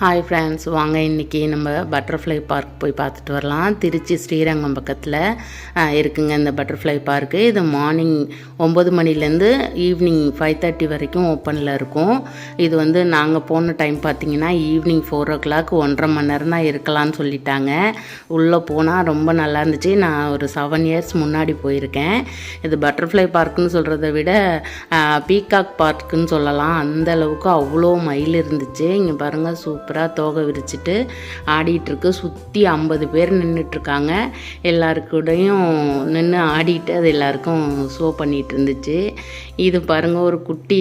Hi friends வாங்க இன்றைக்கி நம்ம பட்டர்ஃப்ளை பார்க் போய் பார்த்துட்டு வரலாம். திருச்சி ஸ்ரீரங்கம் பக்கத்தில் இருக்குங்க இந்த பட்டர்ஃப்ளை பார்க்கு இது மார்னிங் ஒம்பது மணிலேருந்து ஈவினிங் ஃபைவ் தேர்ட்டி வரைக்கும் ஓப்பனில் இருக்கும். இது வந்து நாங்கள் போன டைம் பார்த்தீங்கன்னா ஈவினிங் ஃபோர் ஓ கிளாக் ஒன்றரை மணி நேரம் தான் இருக்கலாம்னு சொல்லிட்டாங்க. உள்ளே போனால் ரொம்ப நல்லா இருந்துச்சு. நான் ஒரு செவன் இயர்ஸ் முன்னாடி போயிருக்கேன். இது பட்டர்ஃப்ளை பார்க்குன்னு சொல்கிறத விட பீகாக் பார்க்குன்னு சொல்லலாம். அந்த அளவுக்கு அவ்வளோ மயில் இருந்துச்சு. இங்கே பாருங்கள் சூப்பர் சூப்பராக தோகை விரிச்சிட்டு ஆடிட்டுருக்கு. சுற்றி ஐம்பது பேர் நின்றுட்டுருக்காங்க எல்லாருக்கூடையும் நின்று ஆடிட்டு அது எல்லாருக்கும் ஷோ பண்ணிகிட்டு இருந்துச்சு இது பாருங்கள் ஒரு குட்டி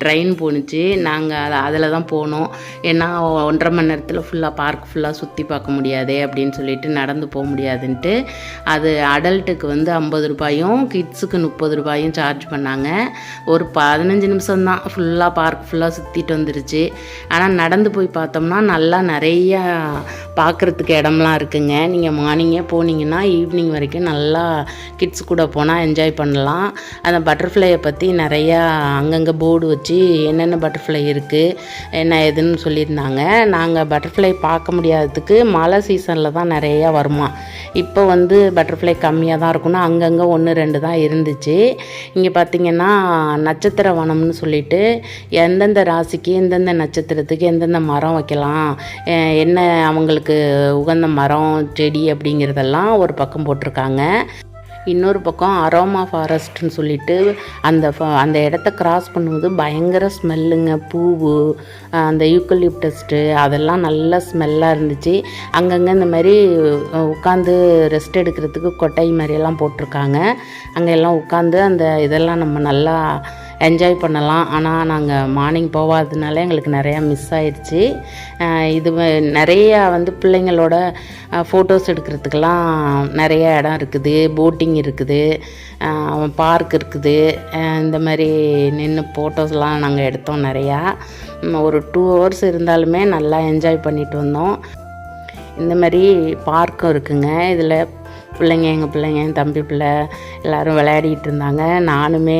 ட்ரெயின் போணுச்சு. நாங்கள் அதை அதில் தான் போனோம். ஏன்னா ஒன்றரை மணி நேரத்தில் ஃபுல்லாக பார்க் ஃபுல்லாக சுற்றி பார்க்க முடியாதே அப்படின்னு சொல்லிட்டு நடந்து போக முடியாதுன்ட்டு அது அடல்ட்டுக்கு வந்து ஐம்பது ரூபாயும் கிட்ஸுக்கு முப்பது ரூபாயும் சார்ஜ் பண்ணாங்க. ஒரு பதினஞ்சு நிமிஷம்தான். ஃபுல்லாக பார்க் ஃபுல்லாக சுற்றிட்டு வந்துருச்சு. ஆனால் நடந்து போய் பார்த்தோம்னா நல்லா நிறையா பார்க்குறதுக்கு இடம்லாம் இருக்குங்க. நீங்கள் மார்னிங்கே போனீங்கன்னா ஈவினிங் வரைக்கும் நல்லா கிட்ஸ் கூட போனால் என்ஜாய் பண்ணலாம். அந்த பட்டர்ஃப்ளையை பற்றி நிறையா அங்கங்கே போர்டு வச்சு என்னென்ன பட்டர்ஃப்ளை இருக்குது என்ன ஏதுன்னு சொல்லியிருந்தாங்க. நாங்கள் பட்டர்ஃப்ளை பார்க்க முடியாததுக்கு மழை சீசனில் தான் நிறையா வருமா. இப்போ வந்து பட்டர்ஃப்ளை கம்மியாக தான் இருக்கணும் அங்கங்கே ஒன்று ரெண்டு தான் இருந்துச்சு. இங்கே பார்த்திங்கன்னா நட்சத்திர வனம்னு சொல்லிட்டு எந்தெந்த ராசிக்கு எந்தெந்த நட்சத்திரத்துக்கு எந்தெந்த மரம் வைக்கலாம் என்ன அவங்களுக்கு உகந்த மரம் செடி அப்படிங்கிறதெல்லாம் ஒரு பக்கம் போட்டிருக்காங்க. இன்னொரு பக்கம் அரோமா ஃபாரஸ்ட்னு சொல்லிட்டு அந்த அந்த இடத்த கிராஸ் பண்ணும்போது பயங்கர ஸ்மெல்லுங்க. பூவு அந்த யூக்கலிப்டஸ்ட்டு அதெல்லாம் நல்ல ஸ்மெல்லாக இருந்துச்சு. அங்கங்கே இந்த மாதிரி உட்காந்து ரெஸ்ட் எடுக்கிறதுக்கு கொட்டை மாதிரியெல்லாம் போட்டிருக்காங்க. அங்கே எல்லாம் உட்காந்து அந்த இதெல்லாம் நம்ம நல்லா என்ஜாய் பண்ணலாம். ஆனால் நாங்கள் மார்னிங் போகாததுனால எங்களுக்கு நிறையா மிஸ் ஆயிடுச்சு. இது நிறையா வந்து பிள்ளைங்களோட ஃபோட்டோஸ் எடுக்கிறதுக்கெலாம் நிறைய இடம் இருக்குது. போட்டிங் இருக்குது. பார்க் இருக்குது. இந்த மாதிரி நின்று ஃபோட்டோஸ்லாம் நாங்கள் எடுத்தோம் நிறையா. ஒரு டூ ஹவர்ஸ் இருந்தாலுமே நல்லா என்ஜாய் பண்ணிட்டு வந்தோம். இந்த மாதிரி பார்க்கும் இருக்குங்க. இதில் பிள்ளைங்க எங்கள் பிள்ளைங்க என் தம்பி பிள்ளை எல்லோரும் விளையாடிட்டு இருந்தாங்க. நானுமே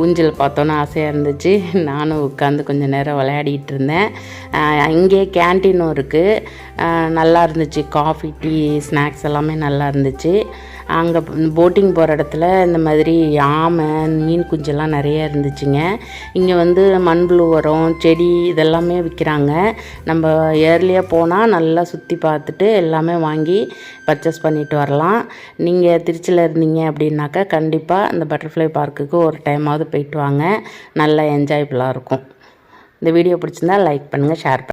ஊஞ்சல் பார்த்தோன்னே ஆசையாக இருந்துச்சு. நானும் உட்காந்து கொஞ்சம் நேரம் விளையாடிட்டு இருந்தேன். இங்கே கேன்டீனும் இருக்குது நல்லா இருந்துச்சு. காஃபி டீ ஸ்நாக்ஸ் எல்லாமே நல்லா இருந்துச்சு. அங்கே போட்டிங் போகிற இடத்துல இந்த மாதிரி ஆமை மீன் குஞ்செல்லாம் நிறைய இருந்துச்சுங்க. இங்கே வந்து மண்புழு உரம் செடி இதெல்லாமே விற்கிறாங்க நம்ம ஏர்லியாக போனால் நல்லா சுற்றி பார்த்துட்டு எல்லாமே வாங்கி பர்ச்சேஸ் பண்ணிட்டு வரலாம். நீங்கள் திருச்சியில் இருந்தீங்க அப்படின்னாக்கா கண்டிப்பாக இந்த பட்டர்ஃப்ளை பார்க்குக்கு ஒரு டைமாவது போயிட்டு வாங்க. நல்லா என்ஜாய்ஃபுல்லாக இருக்கும். இந்த வீடியோ பிடிச்சிருந்தா லைக் பண்ணுங்கள் ஷேர் பண்ணுங்கள்